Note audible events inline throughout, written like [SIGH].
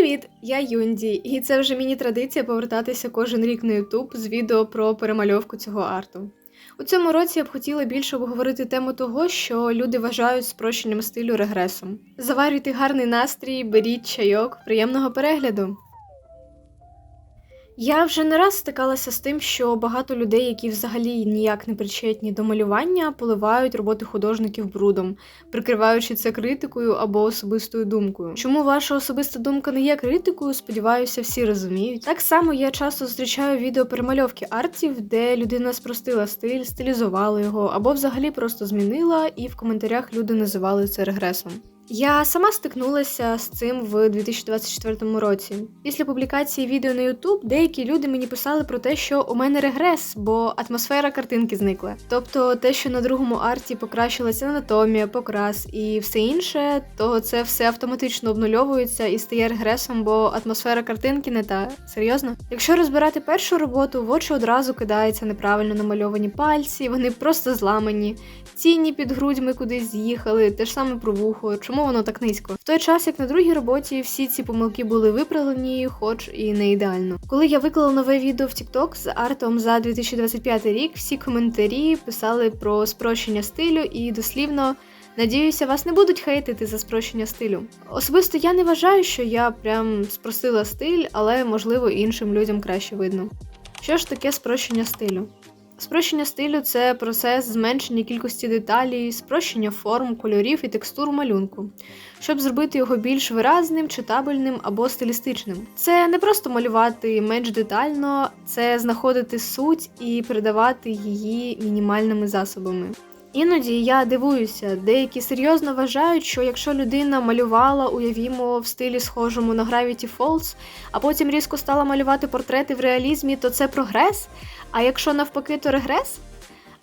Привіт! Я Юнді, і це вже мені традиція повертатися кожен рік на Ютуб з відео про перемальовку цього арту. У цьому році я б хотіла більше обговорити тему того, що люди вважають спрощенням стилю регресом. Заварюйте гарний настрій, беріть чайок, приємного перегляду. Я вже не раз стикалася з тим, що багато людей, які взагалі ніяк не причетні до малювання, поливають роботи художників брудом, прикриваючи це критикою або особистою думкою. Чому ваша особиста думка не є критикою? Сподіваюся, всі розуміють. Так само я часто зустрічаю відео перемальовки артів, де людина спростила стиль, стилізувала його, або взагалі просто змінила, і в коментарях люди називали це регресом. Я сама стикнулася з цим в 2024 році. Після публікації відео на YouTube деякі люди мені писали про те, що у мене регрес, бо атмосфера картинки зникла. Тобто те, що на другому арті покращилася анатомія, покрас і все інше, то це все автоматично обнульовується і стає регресом, бо атмосфера картинки не та. Серйозно? Якщо розбирати першу роботу, в очі одразу кидаються неправильно намальовані пальці, вони просто зламані, тіні під грудьми кудись з'їхали, те ж саме про вухо. Чому чому воно так низько. В той час, як на другій роботі, всі ці помилки були виправлені, хоч і не ідеально. Коли я виклала нове відео в TikTok з артом за 2025 рік, всі коментарі писали про спрощення стилю і дослівно. Надіюся, вас не будуть хейтити за спрощення стилю. Особисто я не вважаю, що я прям спростила стиль, але можливо іншим людям краще видно. Що ж таке спрощення стилю? Спрощення стилю це процес зменшення кількості деталей, спрощення форм, кольорів і текстур малюнку, щоб зробити його більш виразним, читабельним або стилістичним. Це не просто малювати менш детально, це знаходити суть і передавати її мінімальними засобами. Іноді я дивуюся, деякі серйозно вважають, що якщо людина малювала, уявімо, в стилі схожому на Gravity Falls, а потім різко стала малювати портрети в реалізмі, то це прогрес. А якщо навпаки, то регрес?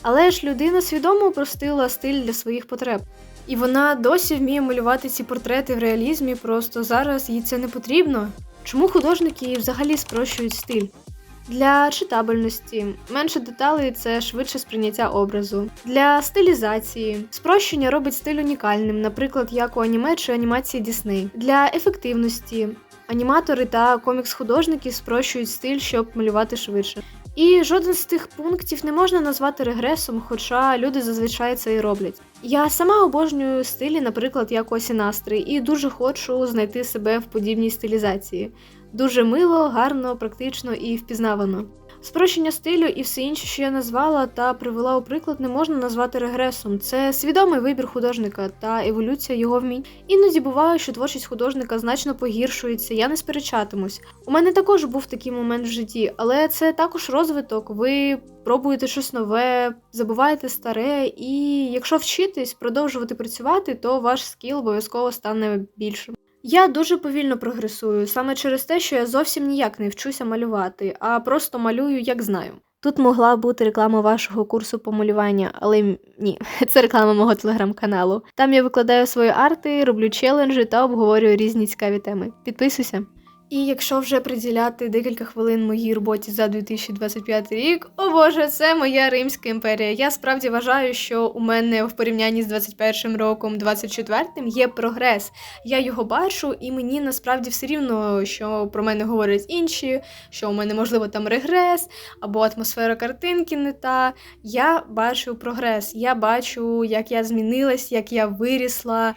Але ж людина свідомо упростила стиль для своїх потреб. І вона досі вміє малювати ці портрети в реалізмі, просто зараз їй це не потрібно. Чому художники взагалі спрощують стиль? Для читабельності менше деталей це швидше сприйняття образу. Для стилізації спрощення робить стиль унікальним, наприклад, як у аніме чи анімації Дісней. Для ефективності аніматори та комікс-художники спрощують стиль, щоб малювати швидше. І жоден з тих пунктів не можна назвати регресом, хоча люди зазвичай це і роблять. Я сама обожнюю стилі, наприклад, як Осі Настрій, і дуже хочу знайти себе в подібній стилізації. Дуже мило, гарно, практично і впізнавано. Спрощення стилю і все інше, що я назвала та привела у приклад, не можна назвати регресом. Це свідомий вибір художника та еволюція його вмінь. Іноді буває, що творчість художника значно погіршується, я не сперечатимусь. У мене також був такий момент в житті, але це також розвиток. Ви пробуєте щось нове, забуваєте старе, і якщо вчитись продовжувати працювати, то ваш скіл обов'язково стане більшим. Я дуже повільно прогресую, саме через те, що я зовсім ніяк не вчуся малювати, а просто малюю, як знаю. Тут могла бути реклама вашого курсу по малювання, але ні, [LAUGHS] це реклама мого телеграм-каналу. Там я викладаю свої арти, роблю челенджі та обговорюю різні цікаві теми. Підписуйся. І якщо вже приділяти декілька хвилин моїй роботі за 2025 рік, о боже, це моя Римська імперія. Я справді вважаю, що у мене в порівнянні з 21 роком, 24-м є прогрес. Я його бачу, і мені насправді все рівно, що про мене говорять інші, що у мене можливо там регрес або атмосфера картинки не та. Я бачу прогрес. Я бачу, як я змінилась, як я вирісла.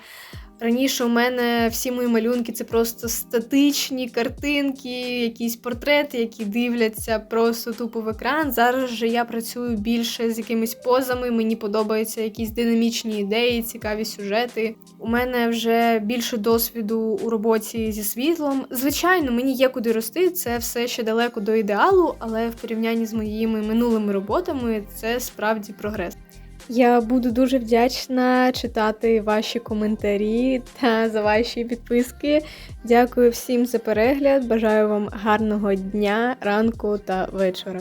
Раніше у мене всі мої малюнки це просто статичні картинки, якісь портрети, які дивляться просто тупо в екран. Зараз же я працюю більше з якимись позами. Мені подобаються якісь динамічні ідеї, цікаві сюжети. У мене вже більше досвіду у роботі зі світлом. Звичайно, мені є куди рости. Це все ще далеко до ідеалу, але в порівнянні з моїми минулими роботами це справді прогрес. Я буду дуже вдячна читати ваші коментарі та за ваші підписки. Дякую всім за перегляд. Бажаю вам гарного дня, ранку та вечора.